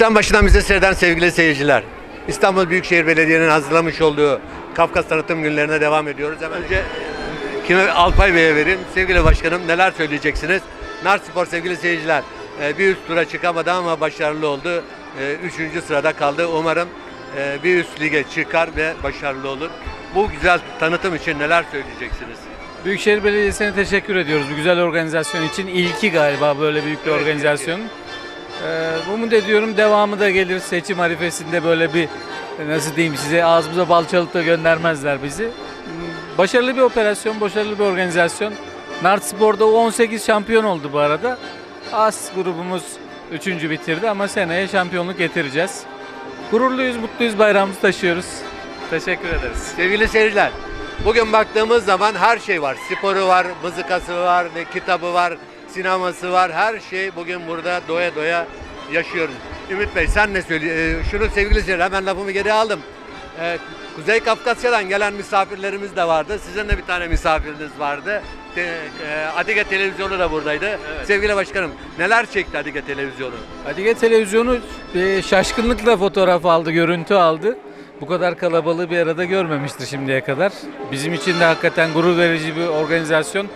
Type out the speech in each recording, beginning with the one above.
Ekran başından bize seyreden sevgili seyirciler. İstanbul Büyükşehir Belediye'nin hazırlamış olduğu Kafkas Tanıtım Günlerine devam ediyoruz. Hemen önce kime Alpay Bey'e verin. Sevgili başkanım neler söyleyeceksiniz? Nar Spor sevgili seyirciler e, bir üst tura çıkamadı ama başarılı oldu. E, Üçüncü sırada kaldı. Umarım e, bir üst lige çıkar ve başarılı olur. Bu güzel tanıtım için neler söyleyeceksiniz? Büyükşehir Belediyesi'ne teşekkür ediyoruz bu güzel organizasyon için. İlki galiba böyle büyük bir Evet, organizasyon. Ee, umut ediyorum devamı da gelir. Seçim arifesinde böyle bir nasıl diyeyim size ağzımıza bal çalıp da göndermezler bizi. Hmm, Başarılı bir operasyon, başarılı bir organizasyon. Nart Spor'da U18 şampiyon oldu bu arada. As grubumuz üçüncü bitirdi ama seneye şampiyonluk getireceğiz. Gururluyuz, mutluyuz, bayrağımızı taşıyoruz. Teşekkür ederiz. Sevgili seyirciler, bugün baktığımız zaman her şey var. Sporu var, mızıkası var, ne kitabı var, sineması var. Her şey bugün burada doya doya yaşıyoruz. Ümit Bey sen ne söylüyorsun? şunu sevgili seyirciler hemen lafımı geri aldım. Ee, Kuzey Kafkasya'dan gelen misafirlerimiz de vardı. Sizin de bir tane misafiriniz vardı. Te, e, Adige Televizyonu da buradaydı. Sevgili başkanım neler çekti Adige Televizyonu? Adige Televizyonu e, şaşkınlıkla fotoğraf aldı, görüntü aldı. Bu kadar kalabalığı bir arada görmemiştir şimdiye kadar. Bizim için de hakikaten gurur verici bir organizasyon.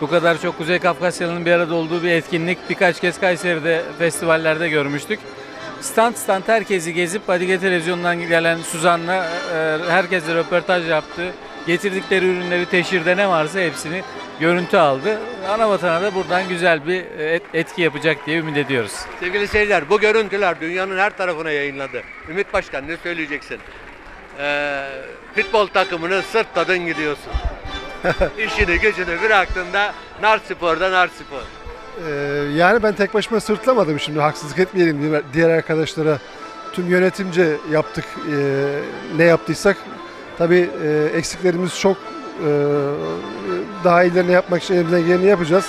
Bu kadar çok Kuzey Kafkasyalı'nın bir arada olduğu bir etkinlik birkaç kez Kayseri'de festivallerde görmüştük. Stand stand herkesi gezip Adige Televizyon'dan gelen Suzan'la e, herkesle röportaj yaptı. Getirdikleri ürünleri teşhirde ne varsa hepsini görüntü aldı. Anavatana da buradan güzel bir et- etki yapacak diye ümit ediyoruz. Sevgili seyirciler bu görüntüler dünyanın her tarafına yayınladı. Ümit Başkan ne söyleyeceksin? Ee, futbol takımını sırtladın gidiyorsun. İşini gücünü bıraktığında Nar Spor'da Nar Spor. Ee, yani ben tek başıma sırtlamadım şimdi haksızlık etmeyelim diğer- arkadaşlara. Tüm yönetimce yaptık ee, ne yaptıysak. Tabii ee, eksiklerimiz çok ee, daha iyilerini yapmak için elimizden geleni yapacağız.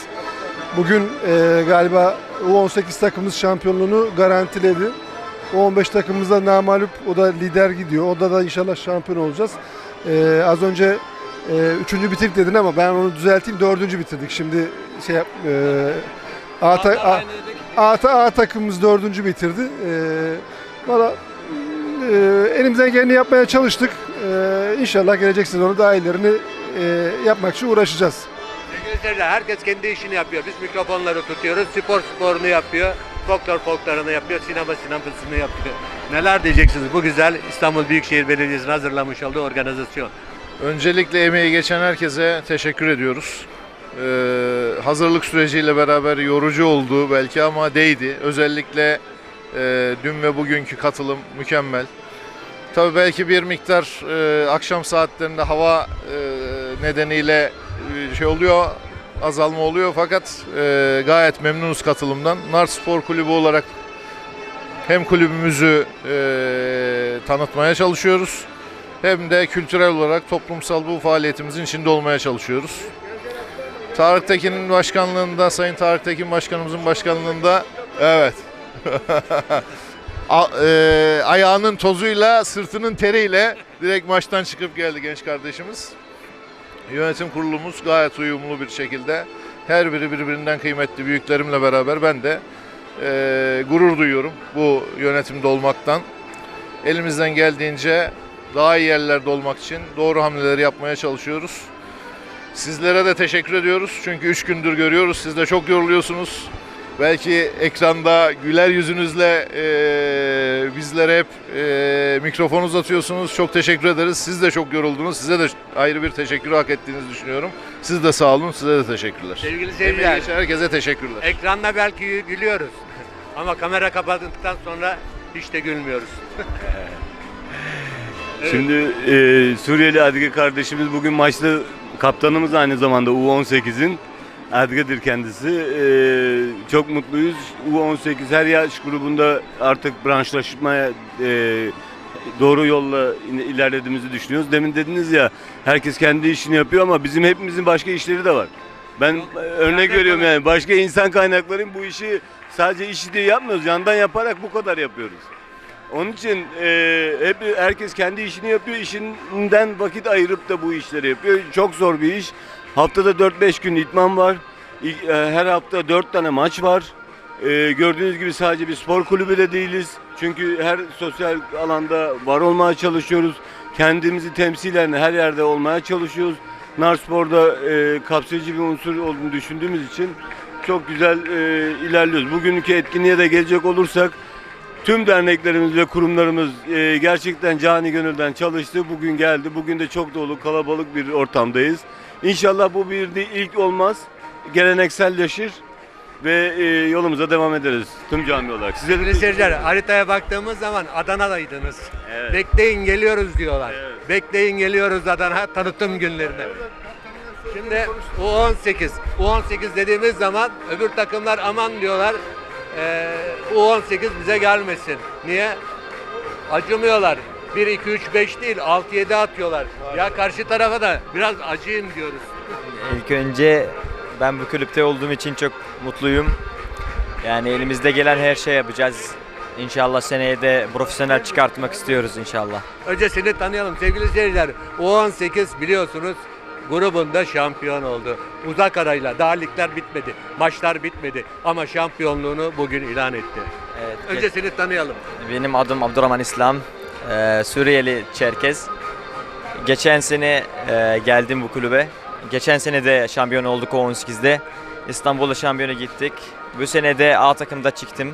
Bugün ee, galiba U18 takımımız şampiyonluğunu garantiledi. U15 takımımız da namalup o da lider gidiyor. Orada da inşallah şampiyon olacağız. Ee, az önce ee, üçüncü bitirdik dedin ama ben onu düzelteyim. Dördüncü bitirdik. Şimdi şey yap, ee, A, ta- A, A, ta- A takımımız dördüncü bitirdi. Ee, Valla ee, elimizden geleni yapmaya çalıştık. Ee, inşallah gelecek sezonu daha iyilerini ee, yapmak için uğraşacağız. Seyirciler herkes kendi işini yapıyor. Biz mikrofonları tutuyoruz. Spor sporunu yapıyor. Folklor folklorunu yapıyor. Sinema sinemasını yapıyor. Neler diyeceksiniz bu güzel İstanbul Büyükşehir Belediyesi'nin hazırlamış olduğu organizasyon? Öncelikle emeği geçen herkese teşekkür ediyoruz. Ee, hazırlık süreciyle beraber yorucu oldu belki ama değdi. Özellikle e, dün ve bugünkü katılım mükemmel. Tabii belki bir miktar e, akşam saatlerinde hava e, nedeniyle e, şey oluyor, azalma oluyor fakat e, gayet memnunuz katılımdan. Nar Spor Kulübü olarak hem kulübümüzü e, tanıtmaya çalışıyoruz hem de kültürel olarak toplumsal bu faaliyetimizin içinde olmaya çalışıyoruz. Tarık Tekin'in başkanlığında, Sayın Tarık Tekin Başkanımızın başkanlığında evet. A- e, ayağının tozuyla, sırtının teriyle direkt maçtan çıkıp geldi genç kardeşimiz. Yönetim kurulumuz gayet uyumlu bir şekilde her biri birbirinden kıymetli büyüklerimle beraber ben de e, gurur duyuyorum bu yönetimde olmaktan. Elimizden geldiğince daha iyi yerlerde olmak için doğru hamleleri yapmaya çalışıyoruz. Sizlere de teşekkür ediyoruz. Çünkü 3 gündür görüyoruz. Siz de çok yoruluyorsunuz. Belki ekranda güler yüzünüzle eee, bizlere hep eee, mikrofon uzatıyorsunuz. Çok teşekkür ederiz. Siz de çok yoruldunuz. Size de ayrı bir teşekkür hak ettiğinizi düşünüyorum. Siz de sağ olun. Size de teşekkürler. Sevgili seyirciler, herkese teşekkürler. ekranda belki gülüyoruz. Ama kamera kapattıktan sonra hiç de gülmüyoruz. Şimdi e, Suriyeli Adige kardeşimiz bugün maçta kaptanımız aynı zamanda U18'in. Adge'dir kendisi. E, çok mutluyuz. U18 her yaş grubunda artık branşlaşmaya e, doğru yolla ilerlediğimizi düşünüyoruz. Demin dediniz ya herkes kendi işini yapıyor ama bizim hepimizin başka işleri de var. Ben e, örnek veriyorum yani başka insan kaynakların bu işi sadece işi diye yapmıyoruz. Yandan yaparak bu kadar yapıyoruz. Onun için e, hep herkes kendi işini yapıyor. İşinden vakit ayırıp da bu işleri yapıyor. Çok zor bir iş. Haftada 4-5 gün itman var. E, Her hafta 4 tane maç var. Ee, gördüğünüz gibi sadece bir spor kulübü de değiliz. Çünkü her sosyal alanda var olmaya çalışıyoruz. Kendimizi temsilen her yerde olmaya çalışıyoruz. Narspor'da e, kapsayıcı bir unsur olduğunu düşündüğümüz için çok güzel e, ilerliyoruz. Bugünkü etkinliğe de gelecek olursak tüm derneklerimiz ve kurumlarımız e, gerçekten cani gönülden çalıştı. Bugün geldi. Bugün de çok dolu kalabalık bir ortamdayız. İnşallah bu bir de ilk olmaz. Gelenekselleşir ve e, yolumuza devam ederiz tüm cami olarak. Size de Sevgili seyirciler haritaya baktığımız zaman Adana'daydınız. Evet. Bekleyin geliyoruz diyorlar. Evet. Bekleyin geliyoruz Adana tanıtım günlerine. Şimdi U18. U18 dediğimiz zaman öbür takımlar aman diyorlar. Ee, U18 bize gelmesin. Niye? Acımıyorlar. 1, 2, 3, 5 değil 6, 7 atıyorlar. Ya karşı tarafa da biraz acıyın diyoruz. İlk önce ben bu kulüpte olduğum için çok mutluyum. Yani elimizde gelen her şey yapacağız. İnşallah seneye de profesyonel çıkartmak istiyoruz inşallah. Önce seni tanıyalım sevgili seyirciler. U18 biliyorsunuz grubunda şampiyon oldu. Uzak arayla daha ligler bitmedi. Maçlar bitmedi ama şampiyonluğunu bugün ilan etti. Evet, Önce seni tanıyalım. benim adım Abdurrahman İslam. Ee, Suriyeli Çerkez. Geçen sene e, geldim bu kulübe. Geçen sene de şampiyon olduk O18'de. İstanbul'a şampiyona gittik. Bu sene de A takımda çıktım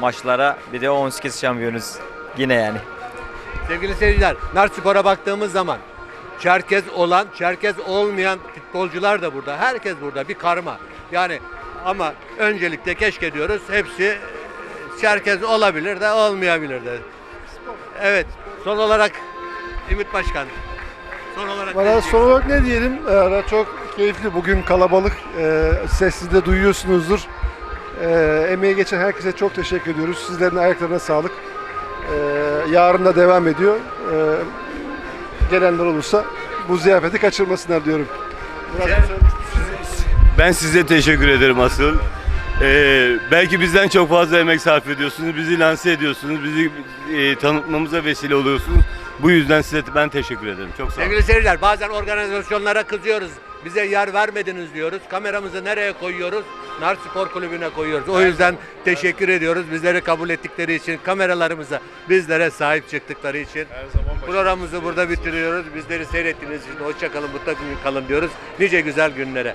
maçlara. Bir de O18 şampiyonuz. Yine yani. Sevgili seyirciler, Narspor'a baktığımız zaman Çerkez olan, Çerkez olmayan futbolcular da burada. Herkes burada bir karma. Yani ama öncelikle keşke diyoruz hepsi Çerkez olabilir de olmayabilir de. Evet. Son olarak Ümit Başkan. Son olarak Valla son olarak ne diyelim? Ee, çok keyifli. Bugün kalabalık. Ee, sessiz de duyuyorsunuzdur. Ee, emeği geçen herkese çok teşekkür ediyoruz. Sizlerin ayaklarına sağlık. Ee, yarın da devam ediyor. Ee, gelenler olursa bu ziyafeti kaçırmasınlar diyorum. Ben size teşekkür ederim asıl. Ee, belki bizden çok fazla emek sarf ediyorsunuz, bizi lanse ediyorsunuz, bizi e, tanıtmamıza vesile oluyorsunuz. Bu yüzden size ben teşekkür ederim. Çok sağ olun. Sevgili seyirciler bazen organizasyonlara kızıyoruz. Bize yer vermediniz diyoruz. Kameramızı nereye koyuyoruz? Nar Spor Kulübü'ne koyuyoruz. O yüzden teşekkür ediyoruz. Bizleri kabul ettikleri için, kameralarımıza bizlere sahip çıktıkları için. Her zaman başarılı. Programımızı burada bitiriyoruz. Bizleri seyrettiğiniz için hoşça kalın, mutlu kalın diyoruz. Nice güzel günlere.